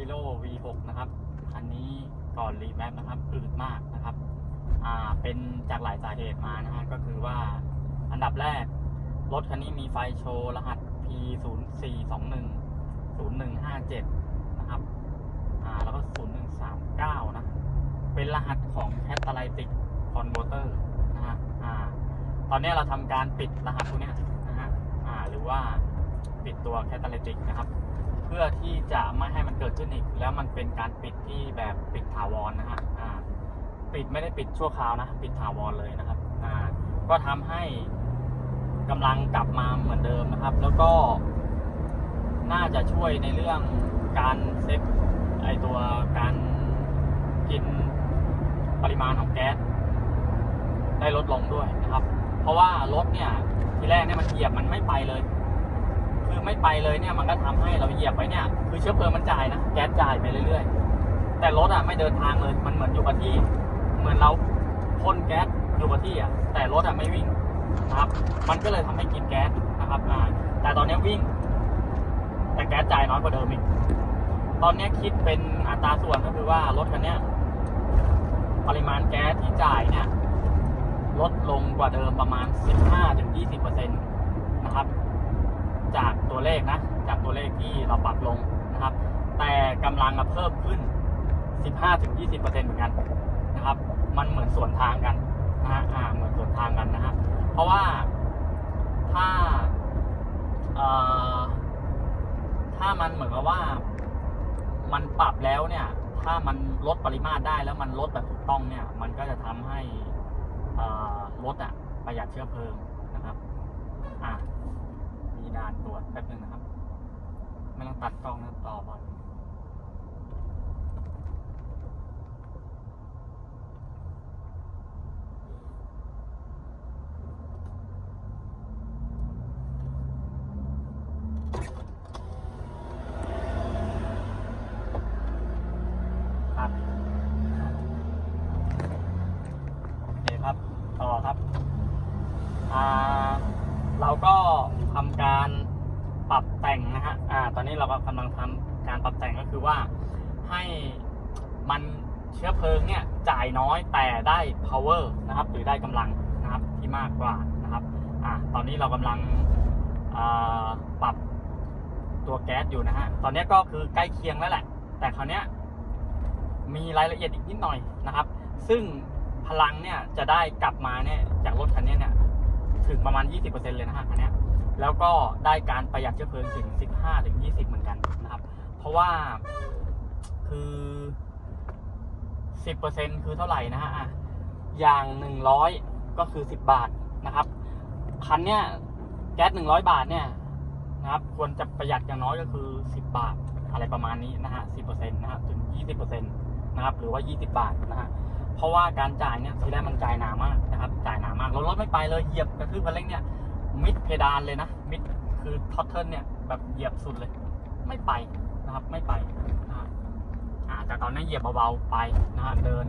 กิโล V6 นะครับอันนี้ก่อนรีแมปนะครับอืดมากนะครับ อ่า เป็นจากหลายสาเหตุมานะฮะ ก็คือว่าอันดับแรก รถคันนี้มีไฟโชว์รหัส P 0 4 2 1 0 1 5 7 นะครับ อ่า แล้วก็ 0 1 3 9 นะ เป็นรหัสของ Catalytic Converter นะฮะ อ่า ตอนนี้เราทำการปิดรหัสพวกเนี้ยนะฮะ อ่า หรือว่าปิดตัว Catalytic นะครับ พื่อที่จะไม่ให้มันเกิดขึ้นอีก แล้วมันเป็นการปิดที่แบบปิดถาวรนะฮะอ่าปิดไม่ได้ปิดชั่วคราวนะ ปิดถาวรเลยนะครับอ่าก็ทำให้กำลังกลับมาเหมือนเดิมนะครับ แล้วก็น่าจะช่วยในเรื่องการเซฟไอตัวการกินปริมาณของแก๊สได้ลดลงด้วยนะครับ เพราะว่ารถเนี่ยทีแรกเนี่ยมันเหยียบมันไม่ไปเลย คือไม่ไปเลยเนี่ยมันก็ทำให้เราเหยียบไปเนี่ยคือเชื้อเพลิงมันจ่ายนะแก๊สจ่ายไปเรื่อยๆ แต่รถอะไม่เดินทางเลยมันเหมือนอยู่กับที่ เหมือนเราพ่นแก๊สอยู่กับที่อะแต่รถอะไม่วิ่งนะครับ มันก็เลยทำให้กินแก๊สนะครับอ่าแต่ตอนนี้วิ่ง แต่แก๊สจ่ายน้อยกว่าเดิมอีกตอนนี้คิดเป็นอัตราส่วนก็คือว่ารถคันนี้ปริมาณแก๊สที่จ่ายเนี่ยลดลงกว่าเดิมประมาณ 15-20%นะครับ จากตัวเลขนะ จากตัวเลขที่เราปรับลงนะครับ แต่กำลังอะเพิ่มขึ้น 15-20%เหมือนกันนะครับ มันเหมือนสวนทางกันนะฮะอ่าเหมือนสวนทางกันนะฮะเพราะว่าถ้าเอ่อถ้ามันเหมือนกับว่า มันปรับแล้วเนี่ย ถ้ามันลดปริมาตรได้แล้วมันลดแบบถูกต้องเนี่ย มันก็จะทำให้เอ่อรถอะประหยัดเชื้อเพลิงนะครับ อะ มีด่านตรวจแป๊บนึงนะครับไม่ต้องตัดกล้องนะต่อก่อนครับโอเคครับ ต่อครับ อ่า เราก็ ทำการปรับแต่งนะฮะอ่าตอนนี้เราก็กำลังทำการปรับแต่งก็คือว่าให้มันเชื้อเพลิงเนี่ยจ่ายน้อยแต่ได้ power นะครับ หรือได้กำลังนะครับที่มากกว่านะครับอ่าตอนนี้เรากำลังปรับตัวแก๊สอยู่นะฮะ ตอนนี้ก็คือใกล้เคียงแล้วแหละ แต่คราวนี้มีรายละเอียดอีกนิดหน่อยนะครับ ซึ่งพลังเนี่ยจะได้กลับมาเนี่ยจากรถคันนี้เนี่ยถึงประมาณ 20%เลยนะฮะคันนี้ แล้วก็ได้การประหยัดเชื้อเพลิงถึง 15ถึง20 เหมือนกันนะครับ เพราะว่าคือ 10%คือเท่าไหร่นะฮะอะอย่าง 100 ก็คือ 10 บาทนะครับ คันเนี้ยแก๊ส 100 บาทเนี่ยนะครับ ควรจะประหยัดอย่างน้อยก็คือ 10 บาทอะไรประมาณนี้นะฮะ 10%นะครับถึง 20%นะครับ หรือว่า 20 บาทนะฮะเพราะว่าการจ่ายเนี่ยทีแรกมันจ่ายหนามากนะครับ จ่ายหนามากรถรถไม่ไปเลยเหยียบกระทืบคันเร่งเนี่ย มิดเพดานเลยนะ มิดคือท็อตเทิลเนี่ยแบบเหยียบสุดเลย ไม่ไปนะครับไม่ไปนะแต่ตอนนี้เหยียบเบาๆไปนะฮะเดิน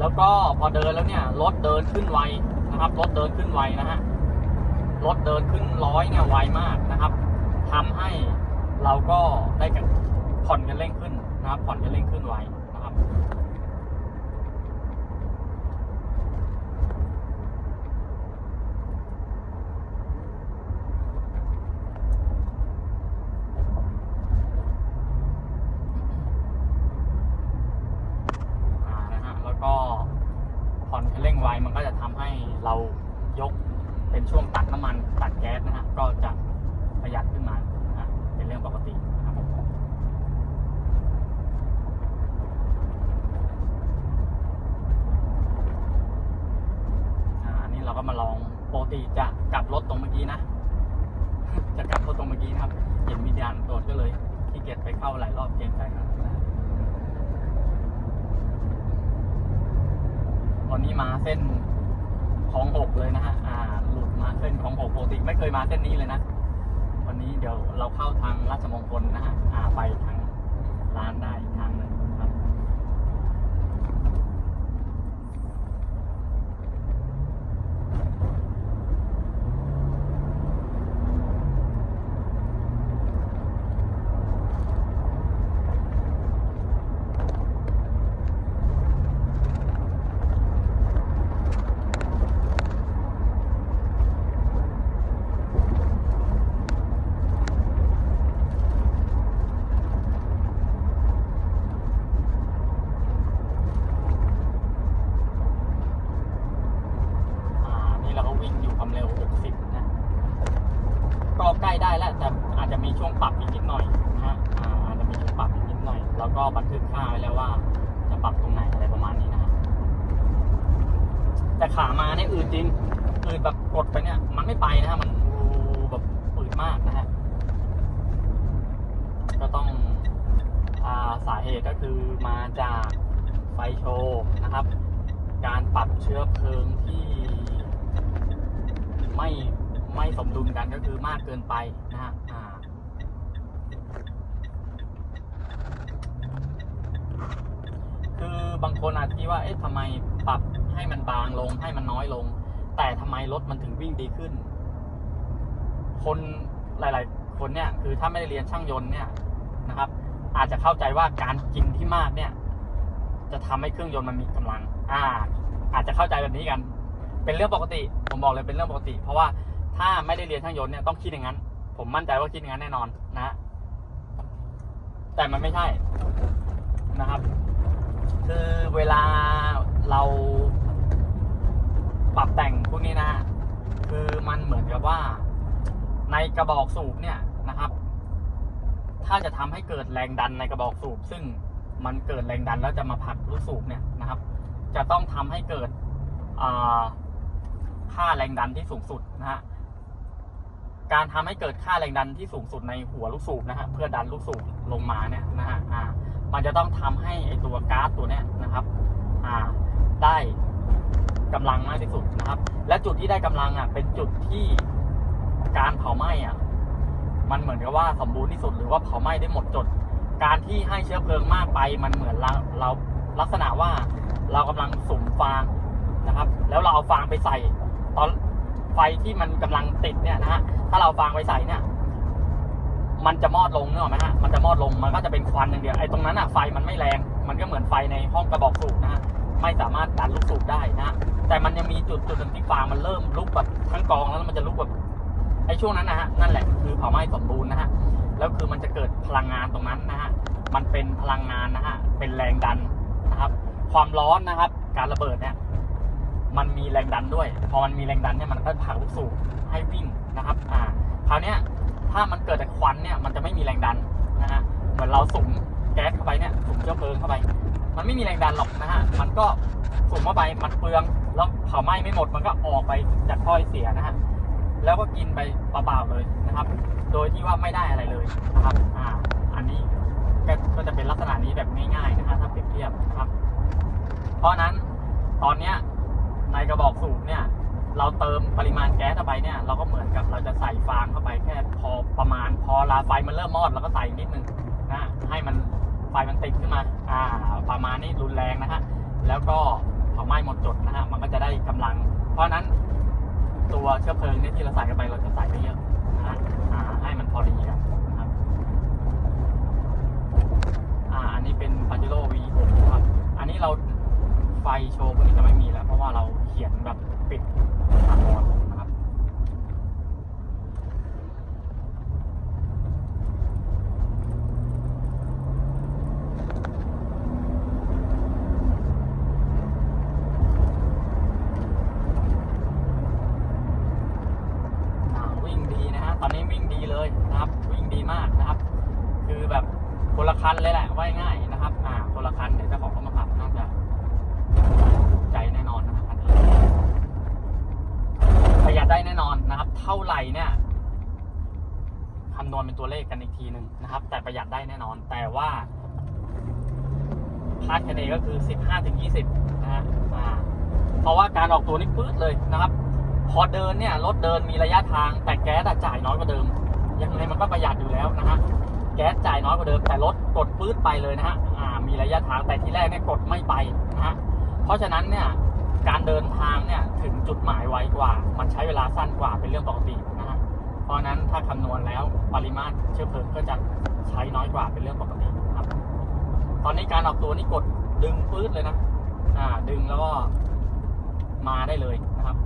แล้วก็พอเดินแล้วเนี่ยรถเดินขึ้นไวนะครับรถเดินขึ้นไวนะฮะรถเดินขึ้นร้อยเนี่ยไวมากนะครับทำให้เราก็ได้กันผ่อนกันเร่งขึ้นนะครับผ่อนกันเร่งขึ้นไวนะครับ อ่านะฮะแล้วก็ผ่อนคันเร่งไวมันก็จะทำให้เรายกเป็นช่วงตัดน้ำมันตัดแก๊สนะฮะก็จะประหยัดขึ้นมานะฮะเป็นเรื่องปกตินะครับผมอ่าอันนี่เราก็มาลองปกติจะกลับรถตรงเมื่อ กี้นะ จะกลับรถตรงเมื่อกี้นะครับ เห็นมีด่านตรวจก็เลยขี้เกียจไปเข้าหลายรอบเกรงใจครับวันนี้มาเส้นของหกเลยนะฮะ อ่า หลุดมาเส้นของหกปกติไม่เคยมาเส้นนี้เลยนะ วันนี้เดี๋ยวเราเข้าทางราชมงคลนะฮะ อ่า ไปทางร้านได้อีกทางหนึ่งครับ อ ก็ ใกล้ได้แล้วแต่อาจจะมีช่วงปรับอีกนิดหน่อยนะฮะอาจจะมีช่วงปรับอีกนิดหน่อย แล้วก็บันทึกค่าไว้แล้วว่า จะปรับตรงไหนอะไรประมาณนี้นะฮะแต่ขามาเนี่ยอืดจริงอืดแบบกดไปเนี่ย มันไม่ไปนะฮะมันแบบอืดมากนะฮะก็ต้องอาสาเหตุก็คือมาจากไฟโชว์นะครับ การปรับเชื้อเพลิงที่ไม่ ไม่สมดุลกันก็คือมากเกินไปนะฮะคือบางคนอาจจะคิดว่า เอ๊ะทำไมปรับให้มันบางลงให้มันน้อยลง แต่ทำไมรถมันถึงวิ่งดีขึ้น คนหลาย ๆ คนเนี่ย คือถ้าไม่ได้เรียนช่างยนต์เนี่ยนะครับ อาจจะเข้าใจว่าการกินที่มากเนี่ย จะทำให้เครื่องยนต์มันมีกำลัง อ่า อาจจะเข้าใจแบบนี้กัน เป็นเรื่องปกติ ผมบอกเลยเป็นเรื่องปกติ เพราะว่า ถ้าไม่ได้เรียนช่างยนต์เนี่ยต้องคิดอย่างนั้น ผมมั่นใจว่าคิดอย่างนั้นแน่นอนนะ แต่มันไม่ใช่นะครับ คือเวลาเราปรับแต่งพวกนี้นะ คือมันเหมือนกับว่า ในกระบอกสูบเนี่ยนะครับ ถ้าจะทำให้เกิดแรงดันในกระบอกสูบ ซึ่งมันเกิดแรงดันแล้วจะมาผลักลูกสูบเนี่ยนะครับ จะต้องทำให้เกิดค่าแรงดันที่สูงสุดนะฮะ การทำให้เกิดค่าแรงดันที่สูงสุดในหัวลูกสูบนะฮะเพื่อดันลูกสูบลงมาเนี่ยนะฮะอ่ามันจะต้องทำให้ไอตัวก๊าซตัวเนี้ยนะครับอ่าได้กำลังมากที่สุดนะครับ และจุดที่ได้กำลังอะเป็นจุดที่การเผาไหม้อะมันเหมือนกับว่าสมบูรณ์ที่สุดหรือว่าเผาไหม้ได้หมดจด การที่ให้เชื้อเพลิงมากไปมันเหมือนเราเราลักษณะว่าเรากำลังสุ่มฟางนะครับ แล้วเราเอาฟางไปใส่ตอน ไฟที่มันกำลังติดเนี่ยนะฮะถ้าเราฟางไปใส่เนี่ย มันจะมอดลงเนอะไหมฮะมันจะมอดลงมันก็จะเป็นควันอย่างเดียวไอ้ตรงนั้นอะไฟมันไม่แรง มันก็เหมือนไฟในห้องกระบอกสูบนะฮะไม่สามารถดันลูกสูบได้นะฮะแต่มันยังมีจุดจุดหนึ่งที่ฟางมันเริ่มลุกแบบทั้งกองแล้วมันจะลุกแบบไอ้ช่วงนั้นนะฮะนั่นแหละคือเผาไหม้สมบูรณ์นะฮะแล้วคือมันจะเกิดพลังงานตรงนั้นนะฮะมันเป็นพลังงานนะฮะเป็นแรงดันนะครับ ความร้อนนะครับ การระเบิดเนี่ย มันมีแรงดันด้วย พอมันมีแรงดันเนี่ยมันก็ผลักลูกสูบให้วิ่งนะครับ อ่า คราวเนี้ยถ้ามันเกิดจากควันเนี่ยมันจะไม่มีแรงดันนะฮะ เหมือนเราสุ่มแก๊สเข้าไปเนี่ยสุ่มเชื้อเพลิงเข้าไป มันไม่มีแรงดันหรอกนะฮะ มันก็สุ่มเข้าไป มันเปลือง แล้วเผาไหม้ไม่หมด มันก็ออกไปจากท่อเสียนะฮะ แล้วก็กินไปเปล่าๆเลยนะครับ โดยที่ว่าไม่ได้อะไรเลยนะครับ อ่า อันนี้ก็จะเป็นลักษณะนี้แบบง่ายๆนะฮะถ้าเปรียบเทียบนะครับ เพราะนั้นตอนเนี้ย ในกระบอกสูบเนี่ย เราเติมปริมาณแก๊สเข้าไปเนี่ยเราก็เหมือนกับเราจะใส่ฟางเข้าไปแค่พอประมาณ พอลาไฟมันเริ่มมอดเราก็ใส่นิดนึงนะให้มันไฟมันติดขึ้นมาอ่าประมาณนี้รุนแรงนะฮะแล้วก็เผาไหม้หมดจดนะฮะมันก็จะได้กำลัง เพราะนั้นตัวเชื้อเพลิงเนี่ยที่เราใส่เข้าไปเราจะใส่ไปเยอะนะฮะอ่าให้มันพอดีครับอ่าอันนี้เป็น Pajero V6 ครับ อันนี้เราไฟโชว์พวกนี้จะไม่มีแล้ว เพราะว่าเรา ขียนแบบปิดถาวรนะครับ อ่าวิ่งดีนะฮะ ตอนนี้วิ่งดีเลยนะครับ วิ่งดีมากนะครับ คือแบบคนละคันเลยแหละว่าง่ายๆนะครับ อ่า คนละคันเดี๋ยวเจ้าของเขามาขับน่าจะถูกใจแน่นอนนะครับคันนี้ประหยัด ได้แน่นอนนะครับ เท่าไหร่เนี่ยคำนวณเป็นตัวเลขกันอีกทีหนึ่งนะครับ แต่ประหยัดได้แน่นอน แต่ว่าคาดคะเนก็คือ 15ถึง20นะฮะเพราะว่าการออกตัวนี่ปื๊ดเลยนะครับ พอเดินเนี่ยรถเดินมีระยะทาง แต่แก๊สจ่ายน้อยกว่าเดิม ยังไงมันก็ประหยัดอยู่แล้วนะฮะแก๊สจ่ายน้อยกว่าเดิม แต่รถกดปื๊ดไปเลยนะฮะมีระยะทางแต่ทีแรกเนี่ยกดไม่ไปนะฮะเพราะฉะนั้นเนี่ย การเดินทางเนี่ยถึงจุดหมายไวกว่า มันใช้เวลาสั้นกว่าเป็นเรื่องปกตินะฮะ เพราะนั้นถ้าคำนวณแล้วปริมาตรเชื้อเพลิงก็จะใช้น้อยกว่าเป็นเรื่องปกตินะครับ ตอนนี้การออกตัวนี่กดดึงปื๊ดเลยนะ อ่า ดึงแล้วก็มาได้เลยนะครับ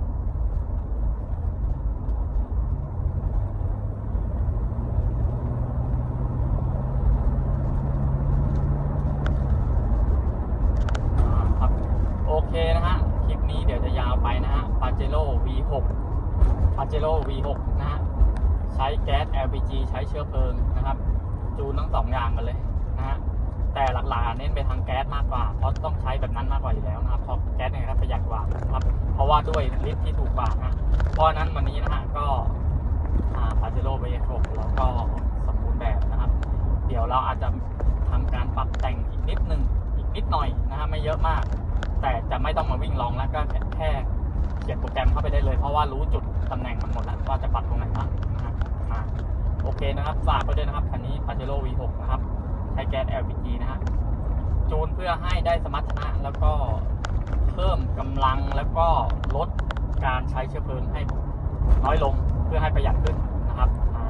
อ่าครับโอเคนะฮะ คลิปนี้ เจะยาวไปนะฮะ Pajero V6 นะฮะ ใช้แก๊ส LPG ใช้เชื้อเพลิงนะครับ จูนทั้งสองอย่างกันเลยนะฮะ แต่หลักๆเน้นไปทางแก๊สมากกว่า เพราะต้องใช้แบบนั้นมากกว่าอยู่แล้วนะครับเพราะแก๊สเนี่ยประหยัดกว่าครับ เพราะว่าด้วยลิตรที่ถูกกว่านะเพราะนั้นวันนี้นะฮะก็ปาเจโร่เบย์หกเราก็สมบูรณ์แบบนะครับ เดี๋ยวเราอาจจะทำการปรับแต่งอีกนิดนึงอีกนิดหน่อยนะฮะไม่เยอะมาก แต่จะไม่ต้องมาวิ่งลองแล้วก็แค่ ขียนโปรแกรมเข้าไปได้เลย เพราะว่ารู้จุดตำแหน่งมันหมดแล้วว่าจะปรับตรงไหนบ้างนะฮะอ่าโอเคนะครับฝากไปด้วยนะครับคันนี้ Pajero V6 นะครับใช้แก๊ส LPG นะฮะจูนเพื่อให้ได้สมรรถนะแล้วก็เพิ่มกำลังแล้วก็ลดการใช้เชื้อเพลิงให้น้อยลงเพื่อให้ประหยัดขึ้นนะครับอ่า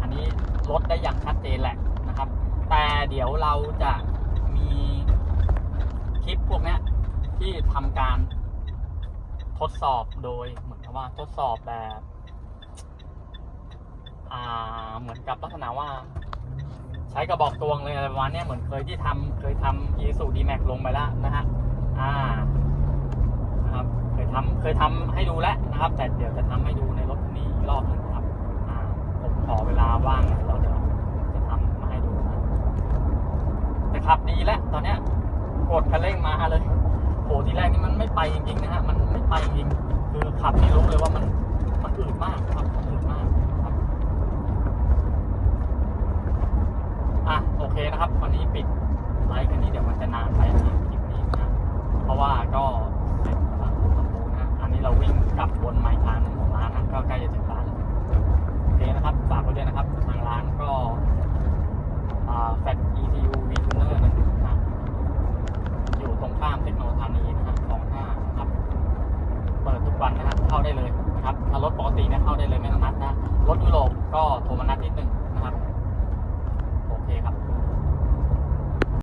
อันนี้ลดได้อย่างชัดเจนแหละนะครับ แต่เดี๋ยวเราจะมีคลิปพวกเนี้ย ที่ทำการทดสอบโดยเหมือนกับว่าทดสอบแบบ อ่า เหมือนกับลักษณะว่า ใช้กระบอกตวงเลยอะไรประมาณนี้เหมือนเคยที่ทำเคยทำ e s u d m a x ลงไปแล้วนะฮะ อ่านะครับ เคยทำเคยทำให้ดูแล้วนะครับ แต่เดี๋ยวจะทำให้ดูในรถคันนี้อีกรอบหนึงครับ อ่า ผมขอเวลาว่างเราจะจะทำมาให้ดูนะแต่ขับดีแล้วตอนเนี้ยกดคันเร่งมาเลย หทีแรกนี่มันไม่ไปจริงๆนะฮะมันไม่ไปจริงๆคือขับนี่รู้เลยว่ามันมันอืดมากครับอืดมากครับอะโอเคนะครับ วันนี้ปิดไลฟ์กันนี้เดี๋ยวมันจะนานไปทีคลิปนี้นะเพราะว่าก็เสร็จกำลังสมบูรณ์นะอันนี้เราวิ่งกลับวนไมล์ทางหนึ่งของร้านนะก็ใกล้จะถึง